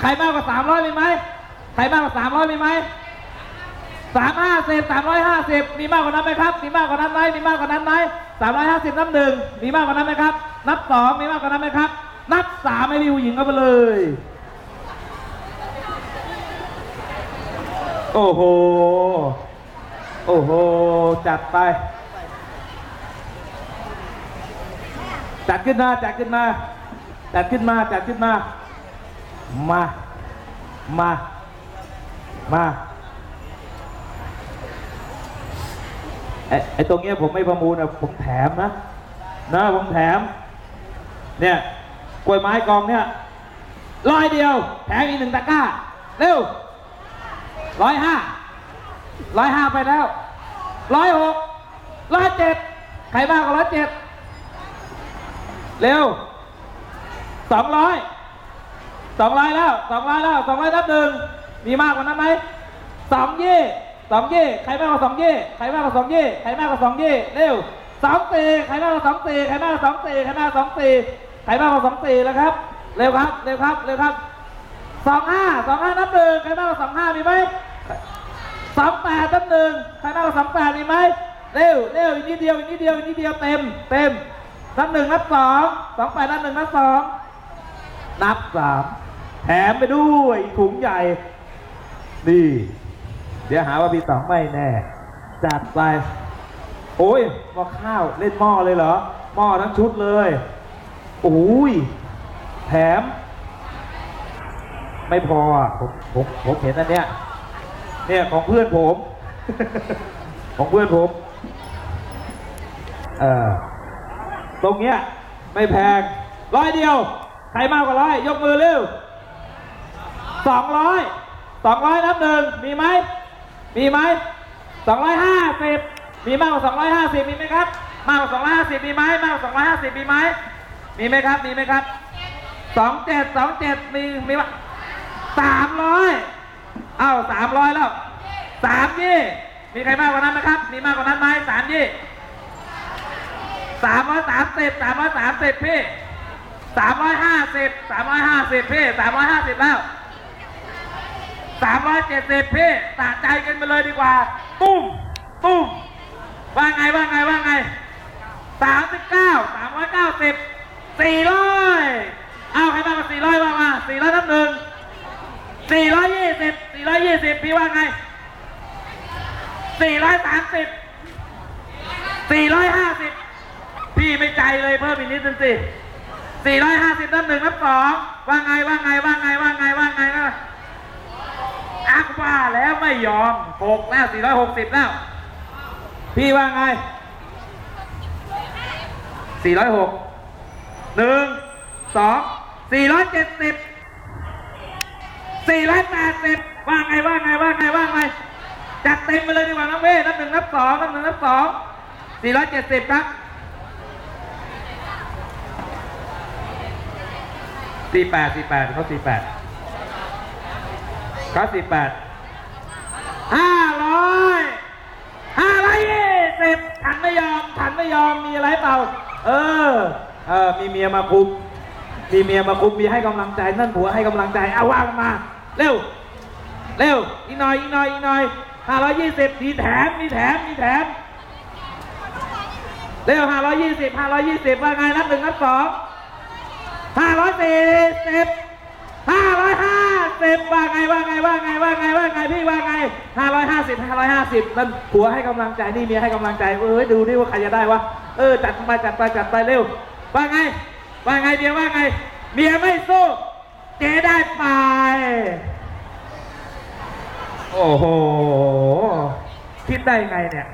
ใครมากกว่าสามร้อยมีไหมใครมากกว่าสามร้อยมีไหมสามห้าสิบสามร้อยห้าสิบมีมากกว่านั้นไหมครับ มีมากกว่านั้นไหมมีมากกว่านั้นไหมสามร้อยห้าสิบนับหนึ่งมีมากกว่านั้นไหมครับ นับสองมีมากกว่านั้นไหมครับ นับสามให้พี่ผู้หญิงเข้าไปเลย โอ้โห โอ้โห จัดไป จัดขึ้นมา จัดขึ้นมา จัดขึ้นมา จัดขึ้นมา มา มา มาไอ้ไอ้ตรงเนี้ยผมไม่ประมูลนะผมแถมนะ นะผมแถม เนี่ยกล้วยไม้กองเนี่ยร้อยเดียว แถมอีกหนึ่งตะกร้า เร็วร้อยห้าร้อยห้าไปแล้วร้อยหกร้อยเจ็ดใครบ้างก็ร้อยเจ็ดเร็วสองร้อย สองร้อยแล้วสองร้อยแล้วสองร้อยนับหนึ่งมีมากกว่านั้นไหมสองยี่สองยี่ใครมากกว่าสองยี่ใครมากกว่าสองยี่ใครมากกว่าสองยี่เร็วสองสี่ใครมากกว่าสองสี่ใครมากกว่าสองสี่ใครมากกว่าสองสี่ใครมากกว่าสองสี่แล้วครับเร็วครับเร็วครับเร็วครับสองห้าสองห้านับหนึ่งใครมากกว่าสองห้ามีไหมสองแปดนับหนึ่งใครมากกว่าสองแปดมีไหมเร็วเร็วอีกนิดเดียวอีกนิดเดียวอีกนิดเดียวเต็มเต็มนับหนึ่งนับสองสองแปดนับหนึ่งนับสองนับสาม แถมไปด้วยถุงใหญ่ ดีเดี๋ยวหาว่าพี่ต๋องไม่แน่ จัดไป โอ้ยหม้อข้าวเล่นหม้อเลยเหรอ หม้อทั้งชุดเลยโอ้ยแถม ไม่พอผมผมผมเห็นอันเนี้ยเนี่ยของเพื่อนผม ของเพื่อนผม เออตรงเนี้ย ไม่แพงร้อยเดียว ใครมากกว่าร้อยยกมือเร็ว สองร้อยสองร้อยนับหนึ่งมีไหมมีไหมสองร้อยห้าสิบมีมากกว่าสองร้อยห้าสิบมีไหมครับ มากกว่าสองร้อยห้าสิบมีไหมมากกว่าสองร้อยห้าสิบมีไหมมีไหมครับมีไหมครับสองเจ็ดสองเจ็ดมีมีวะสามร้อยเอ้าสามร้อยแล้วสามยี่มีใครมากกว่านั้นไหมครับ มีมากกว่านั้นไหมสามยี่สามร้อยสามสิบสามร้อยสามสิบพี่สามร้อยห้าสิบสามร้อยห้าสิบพี่สามร้อยห้าสิบแล้ว สามร้อยเจ็ดสิบพี่ตะใจกันไปเลยดีกว่า ตุ้ม ตุ้ม ว่าไงว่าไงว่าไงสามสิบเก้าสามร้อยเก้าสิบสี่ร้อยเอาใครบ้างสี่ร้อยว่ามาสี่ร้อยนับหนึ่งสี่ร้อยยี่สิบสี่ร้อยยี่สิบพี่ว่าไงสี่ร้อยสามสิบสี่ร้อยห้าสิบพี่ไม่ใจเลยเพิ่มอีกนิดนึงสิ450นับหนึ่งนับสองว่าไงว่าไงว่าไงว่าไงว่าไงนะ ว่าแล้วไม่ยอมหกแล้ว460แล้ว พี่ว่าไง406หกหนึ่งสอง470 480ว่าไงว่าไงว่าไงว่าไงจัดเต็มไปเลยดีกว่าน้องเว้นับหนึ่งนับสองนับหนึ่งนับสอง470ครับสี่แปดสี่แปดเขาสี่แปดเขาสี่แปด ห้าร้อยห้าร้อยยี่สิบฉันไม่ยอมฉันไม่ยอมมีอะไรเปล่า เออ เออมีเมียมาคุมมีเมียมาคุมมีให้กำลังใจนั่นผัวให้กำลังใจเอาว่างมา เร็ว เร็วอีกหน่อยอีกหน่อยอีกหน่อยห้าร้อยยี่สิบมีแถมมีแถมมีแถมเร็วห้าร้อยยี่สิบห้าร้อยยี่สิบว่าไงนับหนึ่งนับสองห้าร้อยสี่สิบ สิบว่าไงว่าไงว่าไงว่าไงว่าไงพี่ว่าไงห้าร้อยห้าสิบห้าร้อยห้าสิบนั่นผัวให้กำลังใจนี่เมียให้กำลังใจเอ้ยดูดิว่าใครจะได้วะเออจัดไปจัดไปจัดไปเร็ว ว่าไง ว่าไงเมียว่าไง เมียไม่สู้เจ๊ได้ไป โอ้โหคิดได้ไงเนี่ย